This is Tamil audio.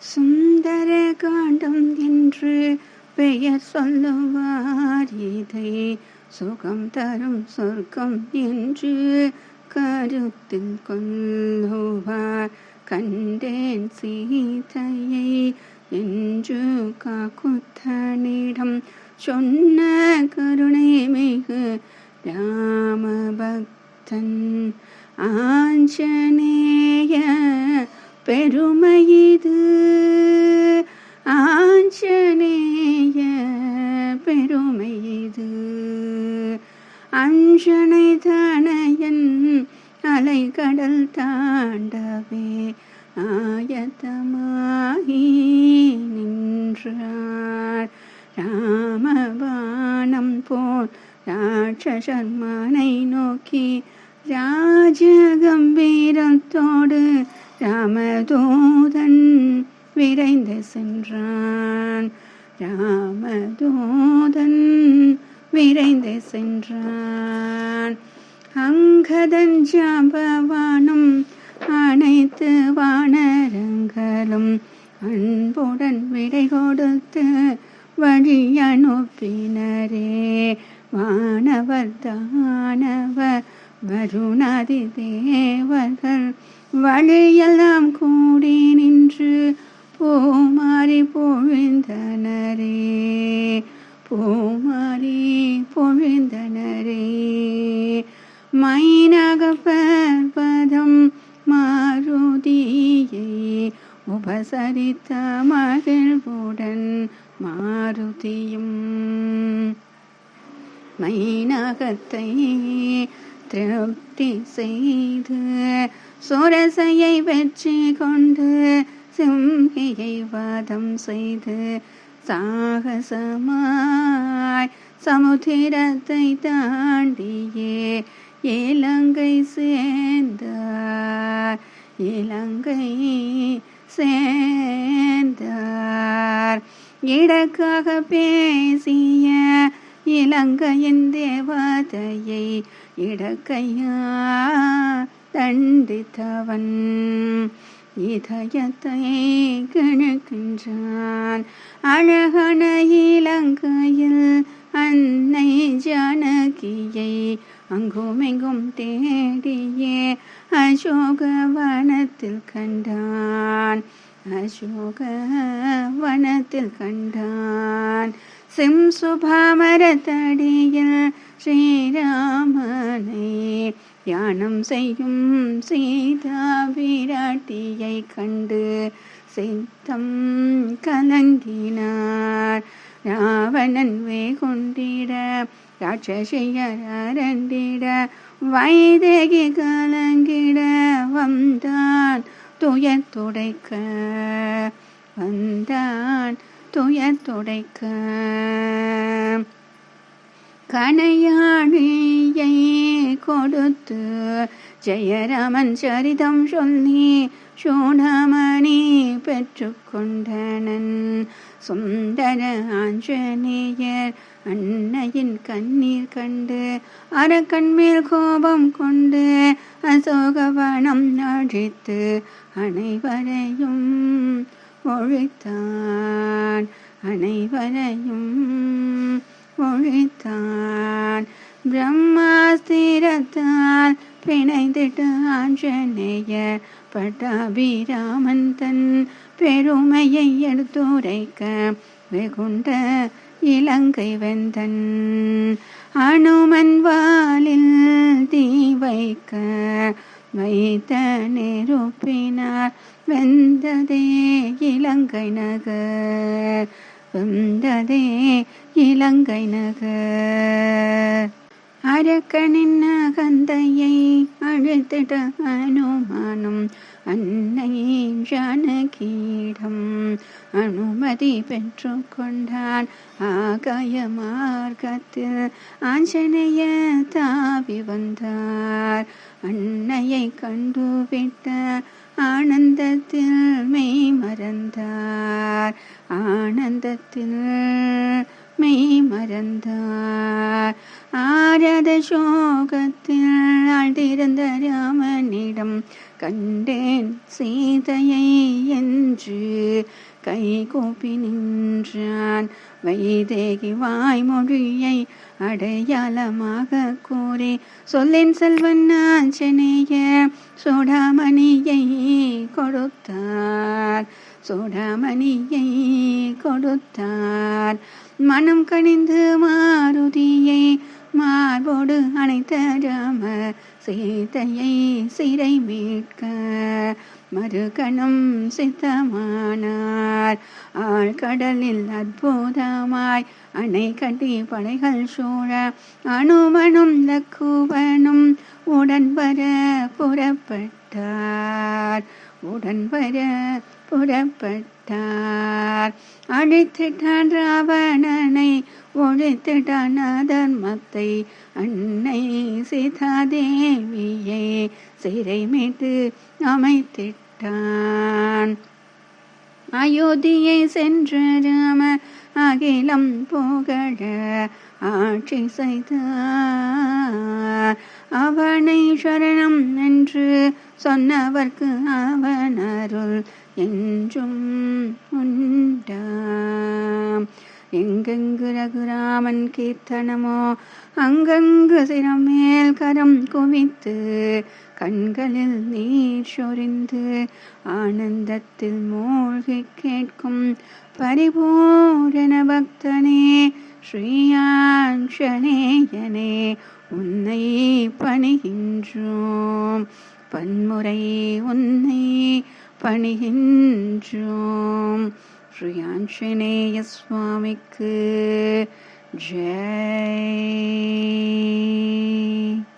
சுந்தர காண்டம் என்று பெயர் சொல்லுவார். இதை சுகம் தரும் சொர்க்கம் என்று கருத்தில் கொள்ளுவார். கண்டேன் சீதையை என்று காக்குத்தனிடம் சொன்ன கருணை மிகு ராம பக்தன் ஆஞ்சநேய பெருமையிது கடல் தாண்டவே ஆயத்தமாகி நின்றார். ராமபானம் போல் ராட்சசர்மனை நோக்கி ராஜகம்பீரத்தோடு ராமதூதன் விரைந்து சென்றான். ராமதூதன் விரைந்து சென்றான். அங்கதஞ்சபவானும் அனைத்து வானரங்களும் அன்புடன் விடை கொடுத்து வழி அனுப்பினரே. வானவர் தானவர் வருணாதி தேவர்கள் வழியெல்லாம் கூடி நின்று பூமாரி பொழிந்தனரே. பூமாரி பொழிந்தனரே. மைனகபர்வதம் மாருதியை உபசரித்த மகிழ்வுடன் மாருதியும் மைனகத்தை திருப்தி செய்து சுரசையை வெற்றி கொண்டு சிம்ஹியை வாதம் செய்து சாகசமாய் சமுதிரத்தை தாண்டியே இலங்கை சேர்ந்தார். இலங்கை சேர்ந்தார். இடக்காக பேசிய இலங்கையின் தேவதையை இடக்கையா தண்டித்தவன். இதயத்தை கிழக்கின்றான் அழகன இலங்கையில் அன்னை ஜானகியை அங்குமெங்கும் தேடியே அசோக வனத்தில் கண்டான் அசோக வனத்தில் கண்டான் சிம் சுபாமரத்தடியில் ஸ்ரீராமனை தியானம் செய்யும் சீதா விராட்டியை கண்டு சித்தம் கலங்கினார் ராவணன் வேகுன் ராட்சசியரண்டிட வைதேகி கலங்கிட வந்தான் துயர் துடைக்க வந்தான் துயர் துடைக்க. கனையாழியை கொடுத்து ஜெயராமன் சரிதம் சொல்லி சூடாமணி பெற்றுக்கொண்டனன் சுந்தர ஆஞ்சநேயர் அன்னையின் கண்ணீர் கண்டு அரக்கண் மேல் கோபம் கொண்டு அசோகவனம் அழித்து அனைவரையும் ஒழித்தான் அனைவரையும் ஒழித்தான். பிரம்மாஸ்திரத்தால் பிணைந்திட்டு ஆஞ்சநேயர் பட்டாபிராமன் தன் பெருமையை எடுத்துரைக்க வெகுண்ட இலங்கை வெந்தன் அனுமன் வாலில் தீ வைக்க வைத்த நெருப்பினார் வெந்ததே இலங்கை நகர் வெந்ததே இலங்கை நகர். அரக்கனின் அகந்தையை அழுத்திட அனுமானம் அன்னை ஜானகியிடம் அனுமதி பெற்று கொண்டான் ஆகாய மார்க்கத்தில் ஆஞ்சநேய தாவி வந்தார். அன்னையை கண்டுவிட்ட ஆனந்தத்தில் மெய் மறந்தார். ஆனந்தத்தில் மெய் மறந்தார். ஆரத சோகத்தில் ஆழ்ந்திருந்த ராமனிடம் கண்டேன் சீதையை என்று. கை கூப்பி நின்றான் வைதேகி வாய்மொழியை அடையாளமாக கூறி. சொல்லின் செல்வன் ஆஞ்சநேய சோடாமணியை கொடுத்தார். சோடாமணியை கொடுத்தார். மனம் கணிந்து மாருதியை மார்போடு அணைத்த ராம சீதையை சிறை மீட்க மறுகணம் சித்தமானார். ஆழ்கடலில் அற்புதமாய் அணை கட்டி படைகள் சூழ. அனுமனும் லக்குவனும் உடன் வர புறப்பட்டார். உடன் வர புறப்பட்டார். அழித்திட்டான் ராவணனை ஒழித்திட்டான் அதர்மத்தை. அன்னை சீதாதேவியை சிறை மீட்டு அமைத்திட்டான். அயோத்தியை சென்ற ராம அகிலம் புகழ ஆட்சி செய்தார். அவனை சரணம் என்று சொன்னவர்க்கு அவன் அருள் என்றும் உண்டாம். எங்கெங்கு ரகுராமன் கீர்த்தனமோ அங்கங்கு சிரமேல் கரம் குவித்து கண்களில் நீர் சொரிந்து ஆனந்தத்தில் மூழ்கி கேட்கும் பரிபூரண பக்தனே ஸ்ரீயாஞ்சனேயனே உன்னை பணிகின்றோம். பன்முறை உன்னை பணிகின்றோம் ஸ்ரீ ஆஞ்சநேய சுவாமிக்கு ஜெய்.